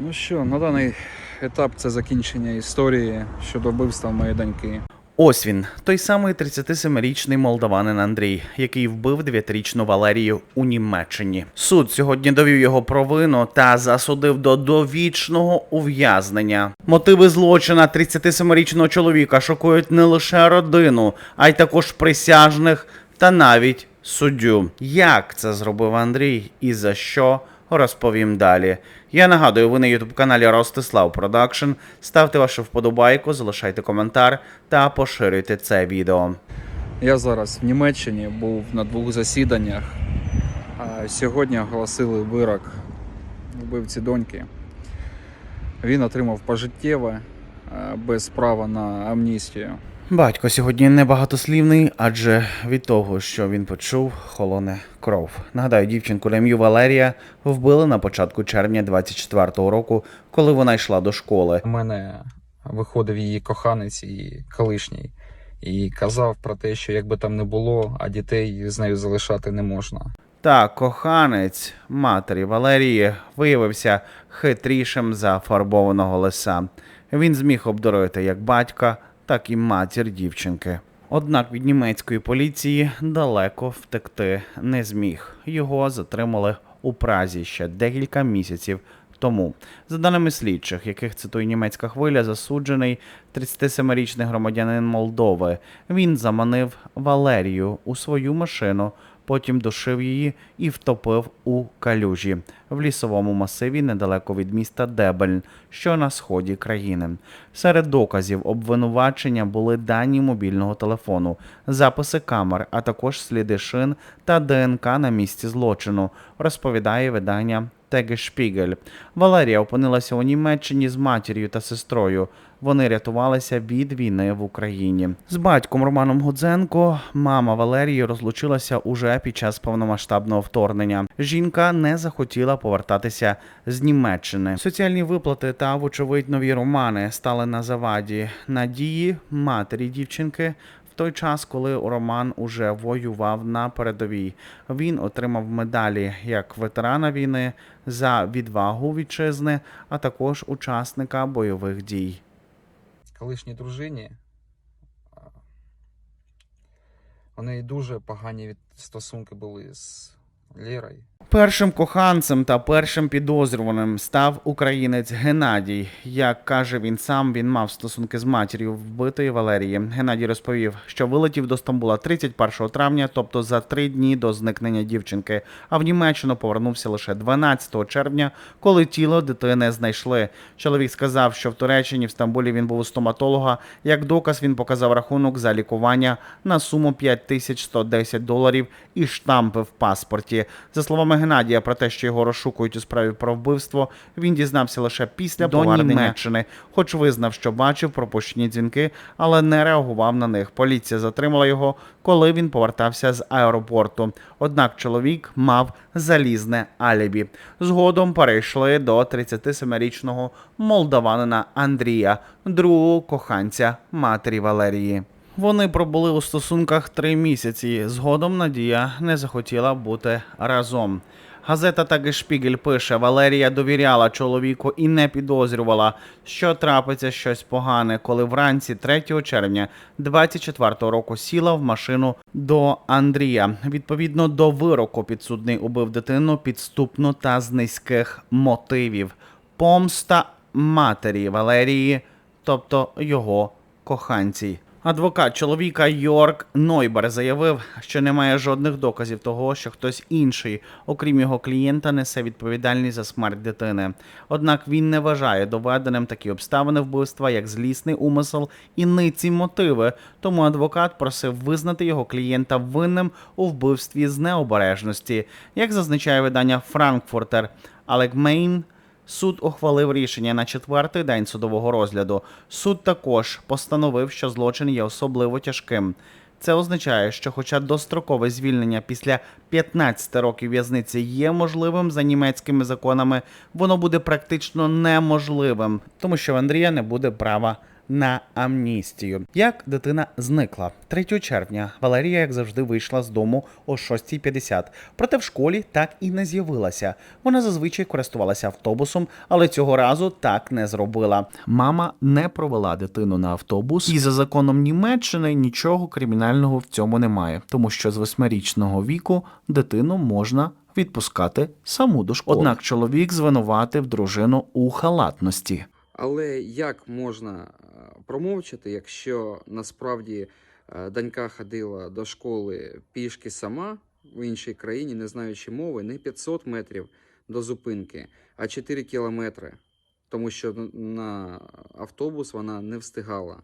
Ну що, на даний етап це закінчення історії щодо вбивства моєї доньки. Ось він, той самий 37-річний молдаванин Андрій, який вбив 9-річну Валерію у Німеччині. Суд сьогодні довів його провину та засудив до довічного ув'язнення. Мотиви злочина 37-річного чоловіка шокують не лише родину, а й також присяжних та навіть суддю. Як це зробив Андрій і за що? Розповім далі. Я нагадую, ви на ютуб каналі Ростислав Продакшн. Ставте вашу вподобайку, залишайте коментар та поширюйте це відео. Я зараз в Німеччині був на двох засіданнях. Сьогодні оголосили вирок вбивці доньки. Він отримав пожиттєве без права на амністію. Батько сьогодні небагатослівний, адже від того, що він почув, холоне кров. Нагадаю, дівчинку Лем'ю Валерія вбили на початку червня 24-го року, коли вона йшла до школи. У мене виходив її коханець і колишній, і казав про те, що якби там не було, а дітей з нею залишати не можна. Та коханець матері Валерії виявився хитрішим за фарбованого лиса. Він зміг обдурити як батька, так і матір дівчинки. Однак від німецької поліції далеко втекти не зміг. Його затримали у Празі ще декілька місяців тому. За даними слідчих, яких цитує німецька хвиля, засуджений 37-річний громадянин Молдови. Він заманив Валерію у свою машину, потім душив її і втопив у калюжі в лісовому масиві недалеко від міста Дебельн, що на сході країни. Серед доказів обвинувачення були дані мобільного телефону, записи камер, а також сліди шин та ДНК на місці злочину, розповідає видання Тегешпігель. Валерія опинилася у Німеччині з матір'ю та сестрою. Вони рятувалися від війни в Україні. З батьком Романом Гудзенко мама Валерії розлучилася уже під час повномасштабного вторгнення. Жінка не захотіла повертатися з Німеччини. Соціальні виплати та, вочевидь, нові романи стали на заваді надії матері дівчинки. Той час, коли Роман уже воював на передовій, він отримав медалі як ветерана війни за відвагу вітчизни, а також учасника бойових дій. Колишній дружині. вони дуже погані стосунки були з Лєрою. Першим коханцем та першим підозрюваним став українець Геннадій. Як каже він сам, він мав стосунки з матір'ю вбитої Валерії. Геннадій розповів, що вилетів до Стамбула 31 травня, тобто за три дні до зникнення дівчинки. А в Німеччину повернувся лише 12 червня, коли тіло дитини знайшли. Чоловік сказав, що в Туреччині в Стамбулі він був у стоматолога. Як доказ він показав рахунок за лікування на суму 5110 доларів і штампи в паспорті. За словами Геннадія, про те, що його розшукують у справі про вбивство, він дізнався лише після До повернення. Німеччини, хоч визнав, що бачив пропущені дзвінки, але не реагував на них. Поліція затримала його, коли він повертався з аеропорту. Однак чоловік мав залізне алібі. Згодом перейшли до 37-річного молдаванина Андрія, другого коханця матері Валерії. Вони пробули у стосунках три місяці. Згодом Надія не захотіла бути разом. Газета Тагешпігель пише: Валерія довіряла чоловіку і не підозрювала, що трапиться щось погане, коли вранці 3 червня 24-го року сіла в машину до Андрія. Відповідно до вироку, підсудний убив дитину підступно та з низьких мотивів. Помста матері Валерії, тобто його коханці. Адвокат чоловіка Йорк Нойбер заявив, що немає жодних доказів того, що хтось інший, окрім його клієнта, несе відповідальність за смерть дитини. Однак він не вважає доведеним такі обставини вбивства, як злісний умисел і ниці мотиви. Тому адвокат просив визнати його клієнта винним у вбивстві з необережності, як зазначає видання Франкфуртер Алегмейн. Суд ухвалив рішення на четвертий день судового розгляду. Суд також постановив, що злочин є особливо тяжким. Це означає, що, хоча дострокове звільнення після 15 років в'язниці є можливим за німецькими законами, воно буде практично неможливим, тому що в Андрія не буде права на амністію. Як дитина зникла 3 червня, Валерія, як завжди, вийшла з дому о 6.50. Проте в школі так і не з'явилася. Вона зазвичай користувалася автобусом, але цього разу так не зробила. Мама не провела дитину на автобус, і за законом Німеччини нічого кримінального в цьому немає, тому що з восьмирічного віку дитину можна відпускати саму до школи. Однак чоловік звинуватив дружину у халатності. Але як можна промовчати, якщо насправді е, донька ходила до школи пішки сама в іншій країні, не знаючи мови, не 500 метрів до зупинки, а 4 кілометри, тому що на автобус вона не встигала.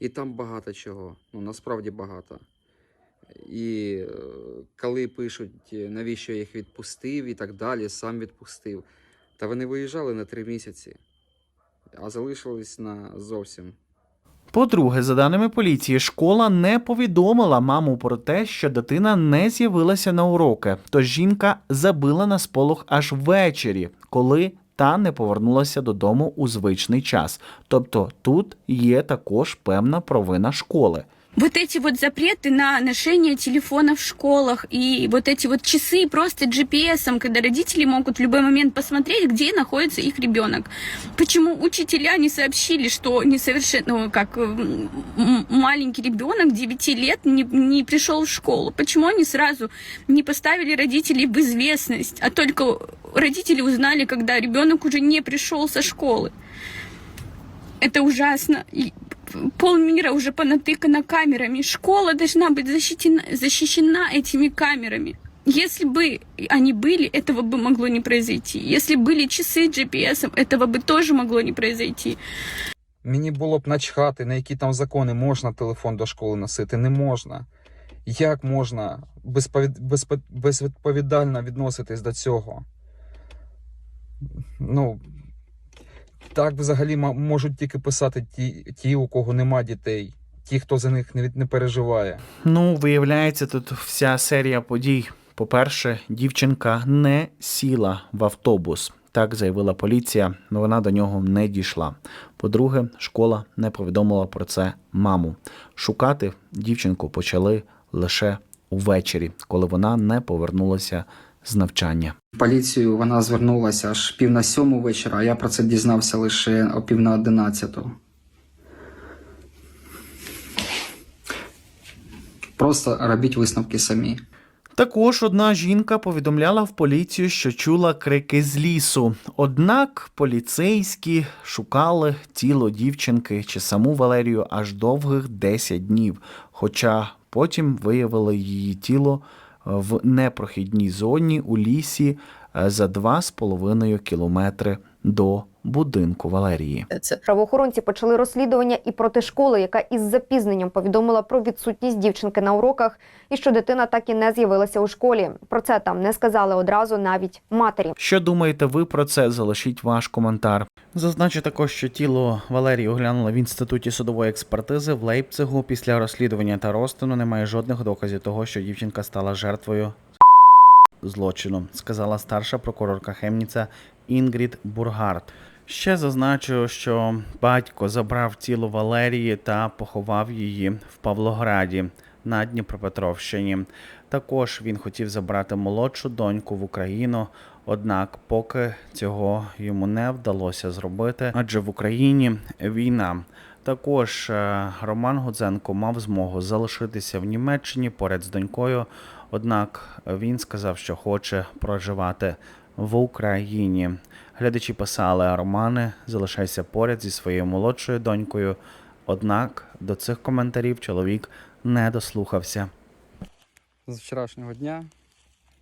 І там багато чого, ну насправді багато. І е, коли пишуть, е, навіщо я їх відпустив і так далі, сам відпустив. Та вони виїжджали на три місяці, а залишились на зовсім. По-друге, за даними поліції, школа не повідомила маму про те, що дитина не з'явилася на уроки. Тож жінка забила на сполох аж ввечері, коли та не повернулася додому у звичний час. Тобто тут є також певна провина школи. Вот эти вот запреты на ношение телефона в школах и вот эти вот часы просто GPS, когда родители могут в любой момент посмотреть, где находится их ребенок. Почему учителя не сообщили, что несовершенно, ну, как м, маленький ребенок 9 лет не, не пришел в школу? Почему они сразу не поставили родителей в известность, а только родители узнали, когда ребенок уже не пришел со школы? Это ужасно. И полмира уже понатыкано камерами. Школа должна быть защищена, защищена этими камерами. Если бы они были, этого бы могло не произойти. Если были часы с GPS, этого бы тоже могло не произойти. Мені було б начхати, на які там закони можна телефон до школи носити, не можна. Як можна безповід... безпо- безвідповідально відноситись до цього? Ну, так взагалі можуть тільки писати ті, ті, у кого нема дітей, ті, хто за них не, не переживає. Ну, виявляється, тут вся серія подій. По-перше, дівчинка не сіла в автобус. Так заявила поліція, але вона до нього не дійшла. По-друге, школа не повідомила про це маму. Шукати дівчинку почали лише увечері, коли вона не повернулася з навчання. Поліцію вона звернулася аж пів на сьому вечора, а я про це дізнався лише о пів на одинадцяту. Просто робіть висновки самі. Також одна жінка повідомляла в поліцію, що чула крики з лісу. Однак поліцейські шукали тіло дівчинки чи саму Валерію аж довгих 10 днів. Хоча потім виявили її тіло в непрохідній зоні у лісі е, за 2,5 кілометри до будинку Валерії. Це правоохоронці почали розслідування і проти школи, яка із запізненням повідомила про відсутність дівчинки на уроках і що дитина так і не з'явилася у школі. Про це там не сказали одразу навіть матері. Що думаєте ви про це? Залишіть ваш коментар. Зазначу також, що тіло Валерії оглянули в інституті судової експертизи в Лейпцигу. Після розслідування та розтину немає жодних доказів того, що дівчинка стала жертвою злочину, сказала старша прокурорка Хемніця Інгрід Бургард. Ще зазначу, що батько забрав тіло Валерії та поховав її в Павлограді на Дніпропетровщині. Також він хотів забрати молодшу доньку в Україну, однак поки цього йому не вдалося зробити, адже в Україні війна. Також е, Роман Гудзенко мав змогу залишитися в Німеччині поряд з донькою, однак він сказав, що хоче проживати в Україні. Глядачі писали Романе, залишайся поряд зі своєю молодшою донькою. Однак до цих коментарів чоловік не дослухався. З вчорашнього дня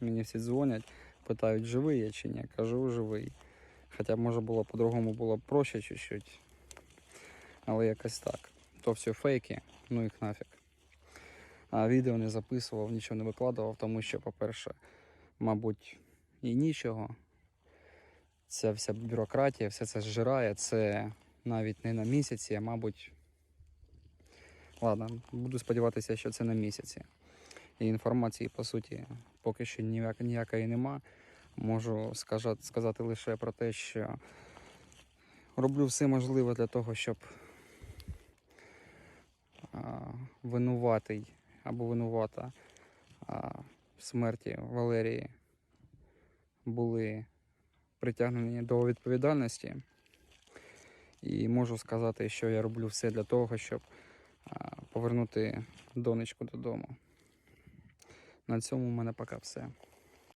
мені всі дзвонять, питають, живий я чи ні. Кажу, живий. Хоча, може, було по-другому було б проще чуть-чуть. Але якось так. То все фейки, ну їх нафіг. А відео не записував, нічого не викладував, тому що, по-перше, мабуть, і нічого. Ця вся бюрократія, все це зжирає, це навіть не на місяці, а мабуть. Ладно, буду сподіватися, що це на місяці. І інформації, по суті, поки що ніяк, ніякої нема. Можу сказати, сказати лише про те, що роблю все можливе для того, щоб а, винуватий або винувата а, в смерті Валерії були притягнені до відповідальності. І можу сказати, що я роблю все для того, щоб повернути донечку додому. На цьому в мене поки все.